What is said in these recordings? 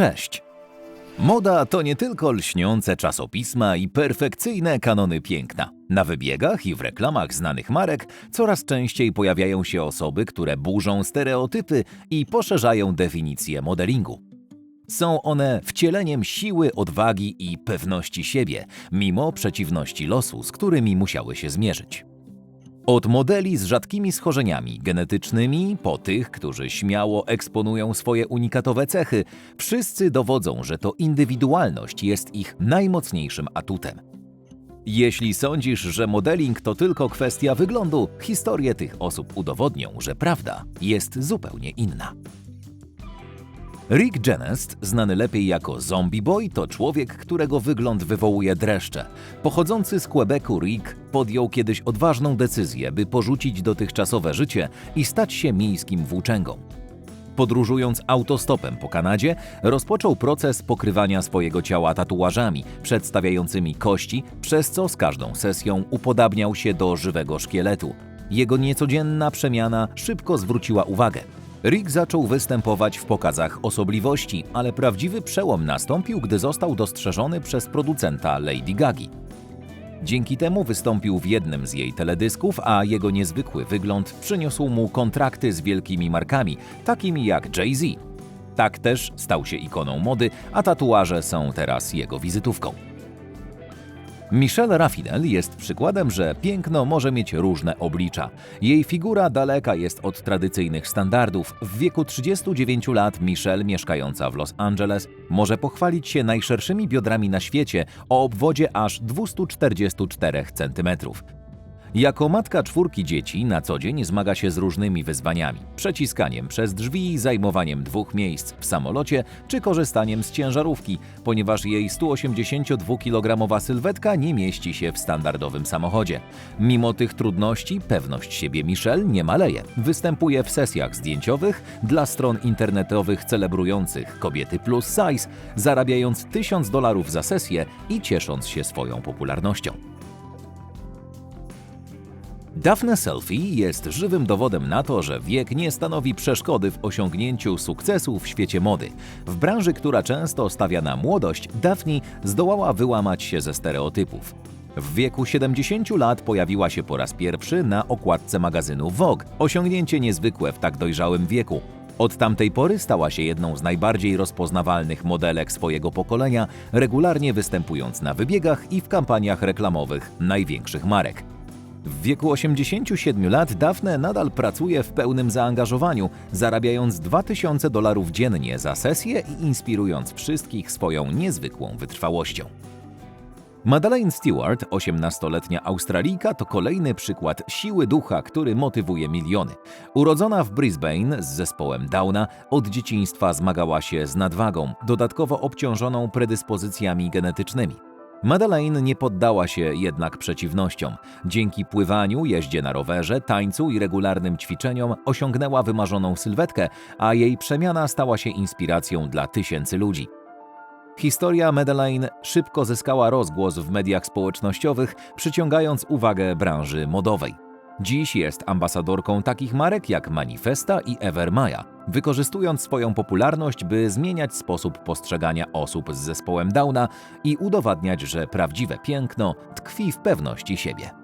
Cześć! Moda to nie tylko lśniące czasopisma i perfekcyjne kanony piękna. Na wybiegach i w reklamach znanych marek coraz częściej pojawiają się osoby, które burzą stereotypy i poszerzają definicję modelingu. Są one wcieleniem siły, odwagi i pewności siebie, mimo przeciwności losu, z którymi musiały się zmierzyć. Od modeli z rzadkimi schorzeniami genetycznymi, po tych, którzy śmiało eksponują swoje unikatowe cechy, wszyscy dowodzą, że to indywidualność jest ich najmocniejszym atutem. Jeśli sądzisz, że modeling to tylko kwestia wyglądu, historie tych osób udowodnią, że prawda jest zupełnie inna. Rick Genest, znany lepiej jako Zombie Boy, to człowiek, którego wygląd wywołuje dreszcze. Pochodzący z Quebecu Rick podjął kiedyś odważną decyzję, by porzucić dotychczasowe życie i stać się miejskim włóczęgą. Podróżując autostopem po Kanadzie, rozpoczął proces pokrywania swojego ciała tatuażami przedstawiającymi kości, przez co z każdą sesją upodabniał się do żywego szkieletu. Jego niecodzienna przemiana szybko zwróciła uwagę. Rick zaczął występować w pokazach osobliwości, ale prawdziwy przełom nastąpił, gdy został dostrzeżony przez producenta Lady Gagi. Dzięki temu wystąpił w jednym z jej teledysków, a jego niezwykły wygląd przyniósł mu kontrakty z wielkimi markami, takimi jak Jay-Z. Tak też stał się ikoną mody, a tatuaże są teraz jego wizytówką. Michelle Raffinel jest przykładem, że piękno może mieć różne oblicza. Jej figura daleka jest od tradycyjnych standardów. W wieku 39 lat Michelle, mieszkająca w Los Angeles, może pochwalić się najszerszymi biodrami na świecie o obwodzie aż 244 cm. Jako matka czwórki dzieci na co dzień zmaga się z różnymi wyzwaniami: przeciskaniem przez drzwi, zajmowaniem dwóch miejsc w samolocie czy korzystaniem z ciężarówki, ponieważ jej 182-kilogramowa sylwetka nie mieści się w standardowym samochodzie. Mimo tych trudności, pewność siebie Michelle nie maleje. Występuje w sesjach zdjęciowych dla stron internetowych celebrujących kobiety plus size, zarabiając 1000 dolarów za sesję i ciesząc się swoją popularnością. Daphne Selfie jest żywym dowodem na to, że wiek nie stanowi przeszkody w osiągnięciu sukcesu w świecie mody. W branży, która często stawia na młodość, Daphne zdołała wyłamać się ze stereotypów. W wieku 70 lat pojawiła się po raz pierwszy na okładce magazynu Vogue. Osiągnięcie niezwykłe w tak dojrzałym wieku. Od tamtej pory stała się jedną z najbardziej rozpoznawalnych modelek swojego pokolenia, regularnie występując na wybiegach i w kampaniach reklamowych największych marek. W wieku 87 lat Daphne nadal pracuje w pełnym zaangażowaniu, zarabiając 2000 dolarów dziennie za sesję i inspirując wszystkich swoją niezwykłą wytrwałością. Madeleine Stewart, 18-letnia Australijka, to kolejny przykład siły ducha, który motywuje miliony. Urodzona w Brisbane z zespołem Downa, od dzieciństwa zmagała się z nadwagą, dodatkowo obciążoną predyspozycjami genetycznymi. Madeleine nie poddała się jednak przeciwnościom. Dzięki pływaniu, jeździe na rowerze, tańcu i regularnym ćwiczeniom osiągnęła wymarzoną sylwetkę, a jej przemiana stała się inspiracją dla tysięcy ludzi. Historia Madeleine szybko zyskała rozgłos w mediach społecznościowych, przyciągając uwagę branży modowej. Dziś jest ambasadorką takich marek jak Manifesta i Evermaya, wykorzystując swoją popularność, by zmieniać sposób postrzegania osób z zespołem Downa i udowadniać, że prawdziwe piękno tkwi w pewności siebie.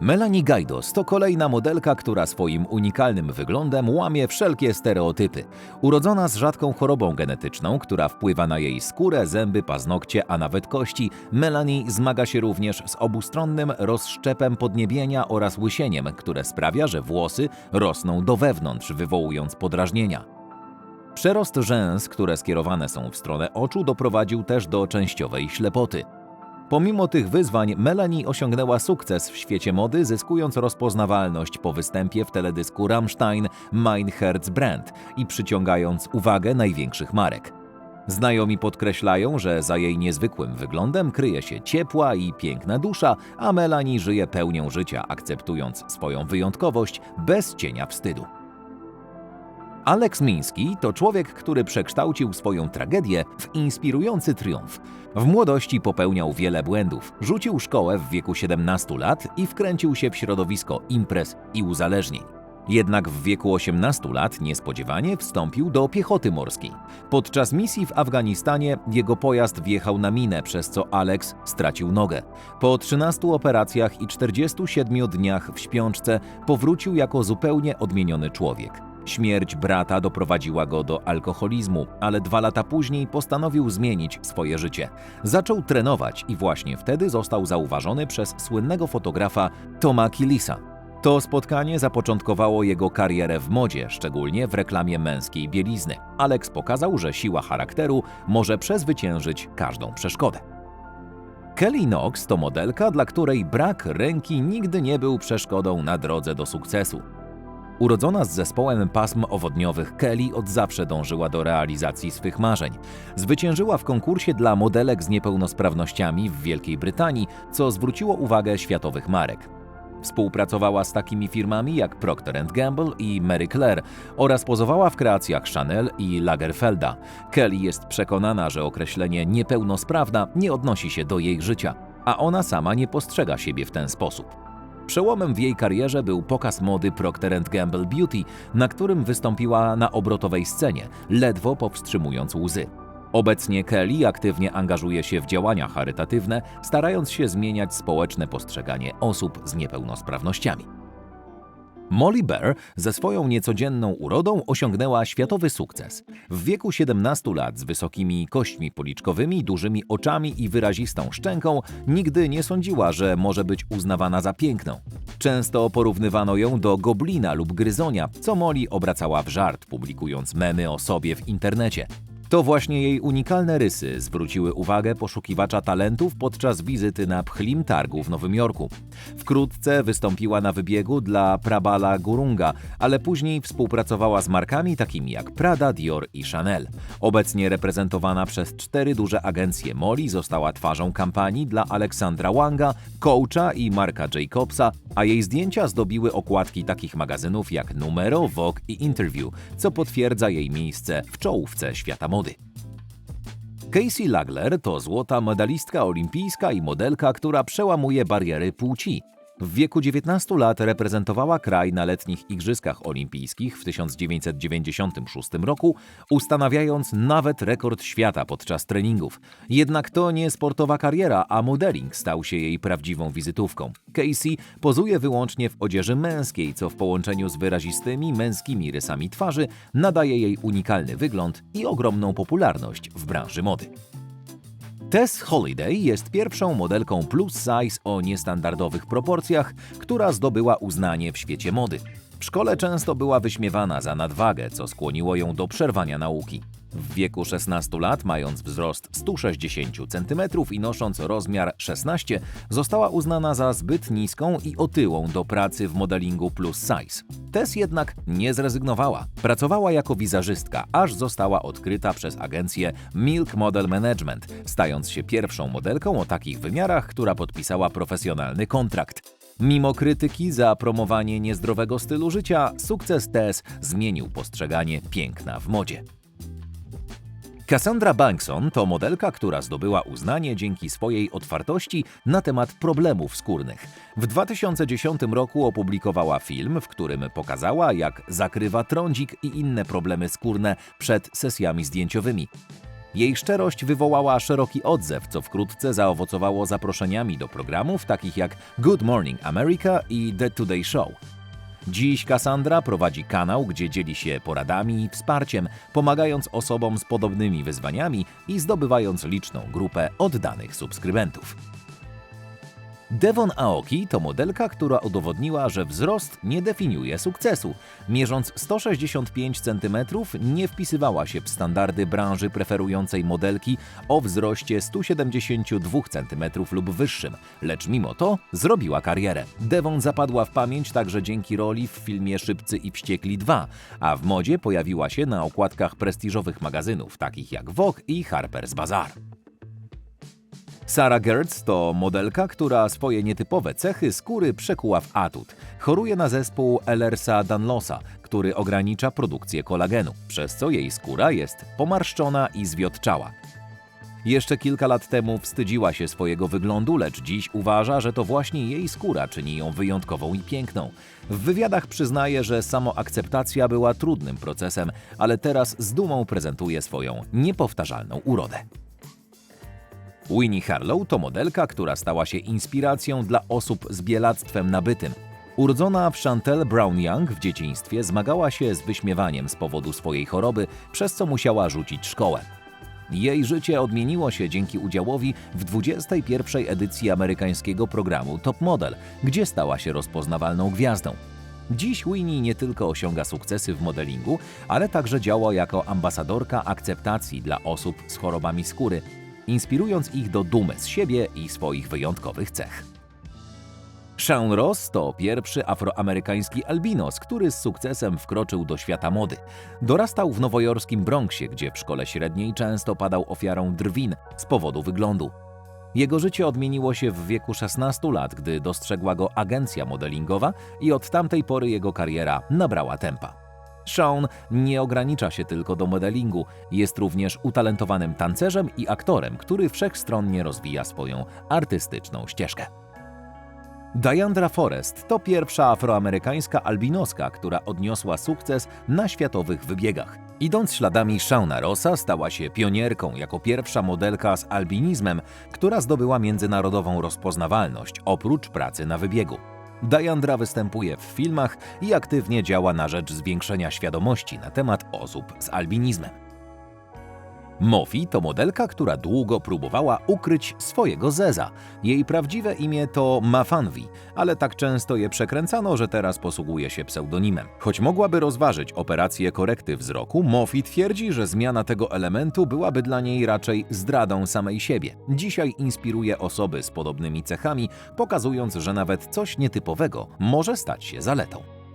Melanie Gajdos to kolejna modelka, która swoim unikalnym wyglądem łamie wszelkie stereotypy. Urodzona z rzadką chorobą genetyczną, która wpływa na jej skórę, zęby, paznokcie, a nawet kości, Melanie zmaga się również z obustronnym rozszczepem podniebienia oraz łysieniem, które sprawia, że włosy rosną do wewnątrz, wywołując podrażnienia. Przerost rzęs, które skierowane są w stronę oczu, doprowadził też do częściowej ślepoty. Pomimo tych wyzwań, Melanie osiągnęła sukces w świecie mody, zyskując rozpoznawalność po występie w teledysku Rammstein Mein Herz Brand i przyciągając uwagę największych marek. Znajomi podkreślają, że za jej niezwykłym wyglądem kryje się ciepła i piękna dusza, a Melanie żyje pełnią życia, akceptując swoją wyjątkowość bez cienia wstydu. Alex Miński to człowiek, który przekształcił swoją tragedię w inspirujący triumf. W młodości popełniał wiele błędów, rzucił szkołę w wieku 17 lat i wkręcił się w środowisko imprez i uzależnień. Jednak w wieku 18 lat niespodziewanie wstąpił do piechoty morskiej. Podczas misji w Afganistanie jego pojazd wjechał na minę, przez co Alex stracił nogę. Po 13 operacjach i 47 dniach w śpiączce powrócił jako zupełnie odmieniony człowiek. Śmierć brata doprowadziła go do alkoholizmu, ale dwa lata później postanowił zmienić swoje życie. Zaczął trenować i właśnie wtedy został zauważony przez słynnego fotografa Toma Killisa. To spotkanie zapoczątkowało jego karierę w modzie, szczególnie w reklamie męskiej bielizny. Alex pokazał, że siła charakteru może przezwyciężyć każdą przeszkodę. Kelly Knox to modelka, dla której brak ręki nigdy nie był przeszkodą na drodze do sukcesu. Urodzona z zespołem pasm owodniowych, Kelly od zawsze dążyła do realizacji swych marzeń. Zwyciężyła w konkursie dla modelek z niepełnosprawnościami w Wielkiej Brytanii, co zwróciło uwagę światowych marek. Współpracowała z takimi firmami jak Procter Gamble i Mary Claire oraz pozowała w kreacjach Chanel i Lagerfelda. Kelly jest przekonana, że określenie niepełnosprawna nie odnosi się do jej życia, a ona sama nie postrzega siebie w ten sposób. Przełomem w jej karierze był pokaz mody Procter Gamble Beauty, na którym wystąpiła na obrotowej scenie, ledwo powstrzymując łzy. Obecnie Kelly aktywnie angażuje się w działania charytatywne, starając się zmieniać społeczne postrzeganie osób z niepełnosprawnościami. Molly Bear ze swoją niecodzienną urodą osiągnęła światowy sukces. W wieku 17 lat z wysokimi kośćmi policzkowymi, dużymi oczami i wyrazistą szczęką nigdy nie sądziła, że może być uznawana za piękną. Często porównywano ją do goblina lub gryzonia, co Molly obracała w żart, publikując memy o sobie w internecie. To właśnie jej unikalne rysy zwróciły uwagę poszukiwacza talentów podczas wizyty na Pchlim Targu w Nowym Jorku. Wkrótce wystąpiła na wybiegu dla Prabala Gurunga, ale później współpracowała z markami takimi jak Prada, Dior i Chanel. Obecnie reprezentowana przez cztery duże agencje Molly została twarzą kampanii dla Aleksandra Wanga, Coacha i Marka Jacobsa, a jej zdjęcia zdobiły okładki takich magazynów jak Numero, Vogue i Interview, co potwierdza jej miejsce w czołówce świata mody. Casey Lagler to złota medalistka olimpijska i modelka, która przełamuje bariery płci. W wieku 19 lat reprezentowała kraj na letnich Igrzyskach Olimpijskich w 1996 roku, ustanawiając nawet rekord świata podczas treningów. Jednak to nie sportowa kariera, a modeling stał się jej prawdziwą wizytówką. Casey pozuje wyłącznie w odzieży męskiej, co w połączeniu z wyrazistymi męskimi rysami twarzy nadaje jej unikalny wygląd i ogromną popularność w branży mody. Tess Holiday jest pierwszą modelką plus size o niestandardowych proporcjach, która zdobyła uznanie w świecie mody. W szkole często była wyśmiewana za nadwagę, co skłoniło ją do przerwania nauki. W wieku 16 lat, mając wzrost 160 cm i nosząc rozmiar 16, została uznana za zbyt niską i otyłą do pracy w modelingu plus size. Tess jednak nie zrezygnowała. Pracowała jako wizerzystka, aż została odkryta przez agencję Milk Model Management, stając się pierwszą modelką o takich wymiarach, która podpisała profesjonalny kontrakt. Mimo krytyki za promowanie niezdrowego stylu życia, sukces Tess zmienił postrzeganie piękna w modzie. Cassandra Bankson to modelka, która zdobyła uznanie dzięki swojej otwartości na temat problemów skórnych. W 2010 roku opublikowała film, w którym pokazała, jak zakrywa trądzik i inne problemy skórne przed sesjami zdjęciowymi. Jej szczerość wywołała szeroki odzew, co wkrótce zaowocowało zaproszeniami do programów takich jak Good Morning America i The Today Show. Dziś Cassandra prowadzi kanał, gdzie dzieli się poradami i wsparciem, pomagając osobom z podobnymi wyzwaniami i zdobywając liczną grupę oddanych subskrybentów. Devon Aoki to modelka, która udowodniła, że wzrost nie definiuje sukcesu. Mierząc 165 cm, nie wpisywała się w standardy branży preferującej modelki o wzroście 172 cm lub wyższym, lecz mimo to zrobiła karierę. Devon zapadła w pamięć także dzięki roli w filmie Szybcy i Wściekli 2, a w modzie pojawiła się na okładkach prestiżowych magazynów takich jak Vogue i Harper's Bazaar. Sara Gertz to modelka, która swoje nietypowe cechy skóry przekuła w atut. Choruje na zespół Ellersa-Danlosa, który ogranicza produkcję kolagenu, przez co jej skóra jest pomarszczona i zwiotczała. Jeszcze kilka lat temu wstydziła się swojego wyglądu, lecz dziś uważa, że to właśnie jej skóra czyni ją wyjątkową i piękną. W wywiadach przyznaje, że samoakceptacja była trudnym procesem, ale teraz z dumą prezentuje swoją niepowtarzalną urodę. Winnie Harlow to modelka, która stała się inspiracją dla osób z bielactwem nabytym. Urodzona w Chantel Brown Young w dzieciństwie zmagała się z wyśmiewaniem z powodu swojej choroby, przez co musiała rzucić szkołę. Jej życie odmieniło się dzięki udziałowi w 21. edycji amerykańskiego programu Top Model, gdzie stała się rozpoznawalną gwiazdą. Dziś Winnie nie tylko osiąga sukcesy w modelingu, ale także działa jako ambasadorka akceptacji dla osób z chorobami skóry, inspirując ich do dumy z siebie i swoich wyjątkowych cech. Sean Ross to pierwszy afroamerykański albinos, który z sukcesem wkroczył do świata mody. Dorastał w nowojorskim Bronxie, gdzie w szkole średniej często padał ofiarą drwin z powodu wyglądu. Jego życie odmieniło się w wieku 16 lat, gdy dostrzegła go agencja modelingowa i od tamtej pory jego kariera nabrała tempa. Sean nie ogranicza się tylko do modelingu, jest również utalentowanym tancerzem i aktorem, który wszechstronnie rozwija swoją artystyczną ścieżkę. Diandra Forrest to pierwsza afroamerykańska albinoska, która odniosła sukces na światowych wybiegach. Idąc śladami Shauna Rossa, stała się pionierką jako pierwsza modelka z albinizmem, która zdobyła międzynarodową rozpoznawalność oprócz pracy na wybiegu. Diandra występuje w filmach i aktywnie działa na rzecz zwiększenia świadomości na temat osób z albinizmem. Mofi to modelka, która długo próbowała ukryć swojego zeza. Jej prawdziwe imię to Mafanvi, ale tak często je przekręcano, że teraz posługuje się pseudonimem. Choć mogłaby rozważyć operację korekty wzroku, Mofi twierdzi, że zmiana tego elementu byłaby dla niej raczej zdradą samej siebie. Dzisiaj inspiruje osoby z podobnymi cechami, pokazując, że nawet coś nietypowego może stać się zaletą.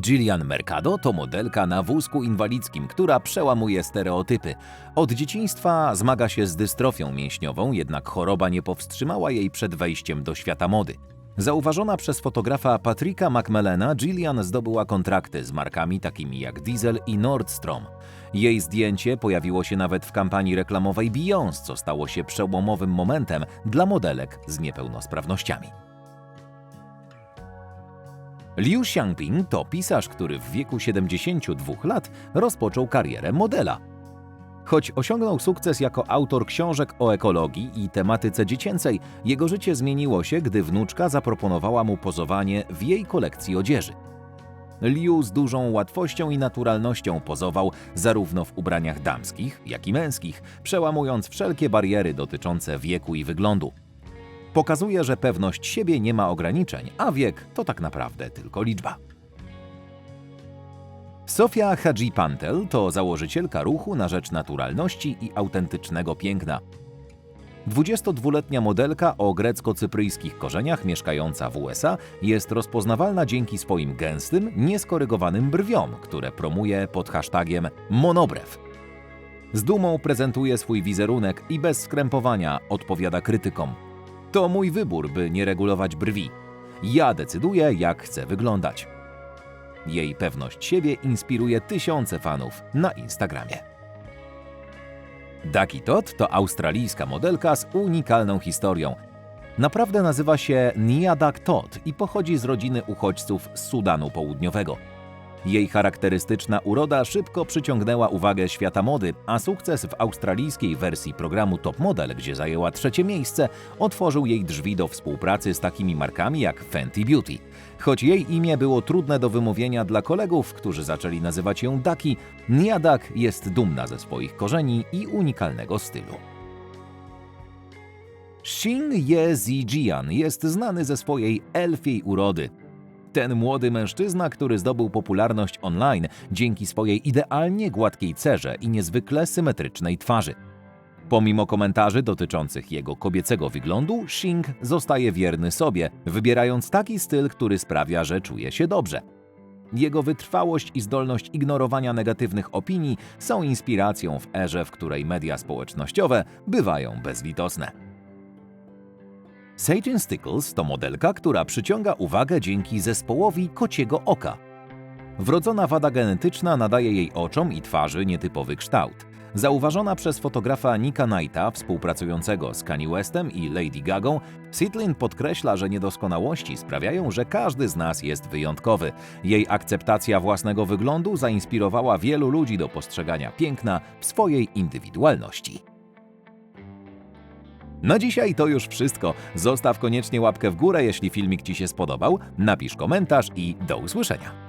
Gillian Mercado to modelka na wózku inwalidzkim, która przełamuje stereotypy. Od dzieciństwa zmaga się z dystrofią mięśniową, jednak choroba nie powstrzymała jej przed wejściem do świata mody. Zauważona przez fotografa Patricka McMellena, Gillian zdobyła kontrakty z markami takimi jak Diesel i Nordstrom. Jej zdjęcie pojawiło się nawet w kampanii reklamowej Beyoncé, co stało się przełomowym momentem dla modelek z niepełnosprawnościami. Liu Xiangping to pisarz, który w wieku 72 lat rozpoczął karierę modela. Choć osiągnął sukces jako autor książek o ekologii i tematyce dziecięcej, jego życie zmieniło się, gdy wnuczka zaproponowała mu pozowanie w jej kolekcji odzieży. Liu z dużą łatwością i naturalnością pozował zarówno w ubraniach damskich, jak i męskich, przełamując wszelkie bariery dotyczące wieku i wyglądu. Pokazuje, że pewność siebie nie ma ograniczeń, a wiek to tak naprawdę tylko liczba. Sofia Hadji Pantel to założycielka ruchu na rzecz naturalności i autentycznego piękna. 22-letnia modelka o grecko-cypryjskich korzeniach mieszkająca w USA jest rozpoznawalna dzięki swoim gęstym, nieskorygowanym brwiom, które promuje pod hashtagiem monobrew. Z dumą prezentuje swój wizerunek i bez skrępowania odpowiada krytykom. To mój wybór, by nie regulować brwi. Ja decyduję, jak chcę wyglądać. Jej pewność siebie inspiruje tysiące fanów na Instagramie. Ducky Todd to australijska modelka z unikalną historią. Naprawdę nazywa się Nia Duck Todd i pochodzi z rodziny uchodźców z Sudanu Południowego. Jej charakterystyczna uroda szybko przyciągnęła uwagę świata mody, a sukces w australijskiej wersji programu Top Model, gdzie zajęła trzecie miejsce, otworzył jej drzwi do współpracy z takimi markami jak Fenty Beauty. Choć jej imię było trudne do wymówienia dla kolegów, którzy zaczęli nazywać ją Daki, Nia Duck jest dumna ze swoich korzeni i unikalnego stylu. Xing Ye Zijian jest znany ze swojej elfiej urody. Ten młody mężczyzna, który zdobył popularność online dzięki swojej idealnie gładkiej cerze i niezwykle symetrycznej twarzy. Pomimo komentarzy dotyczących jego kobiecego wyglądu, Xing zostaje wierny sobie, wybierając taki styl, który sprawia, że czuje się dobrze. Jego wytrwałość i zdolność ignorowania negatywnych opinii są inspiracją w erze, w której media społecznościowe bywają bezlitosne. Satan Stickles to modelka, która przyciąga uwagę dzięki zespołowi kociego oka. Wrodzona wada genetyczna nadaje jej oczom i twarzy nietypowy kształt. Zauważona przez fotografa Nika Knighta, współpracującego z Kanye Westem i Lady Gagą, Sitlin podkreśla, że niedoskonałości sprawiają, że każdy z nas jest wyjątkowy. Jej akceptacja własnego wyglądu zainspirowała wielu ludzi do postrzegania piękna w swojej indywidualności. Na dzisiaj to już wszystko. Zostaw koniecznie łapkę w górę, jeśli filmik Ci się spodobał, napisz komentarz i do usłyszenia.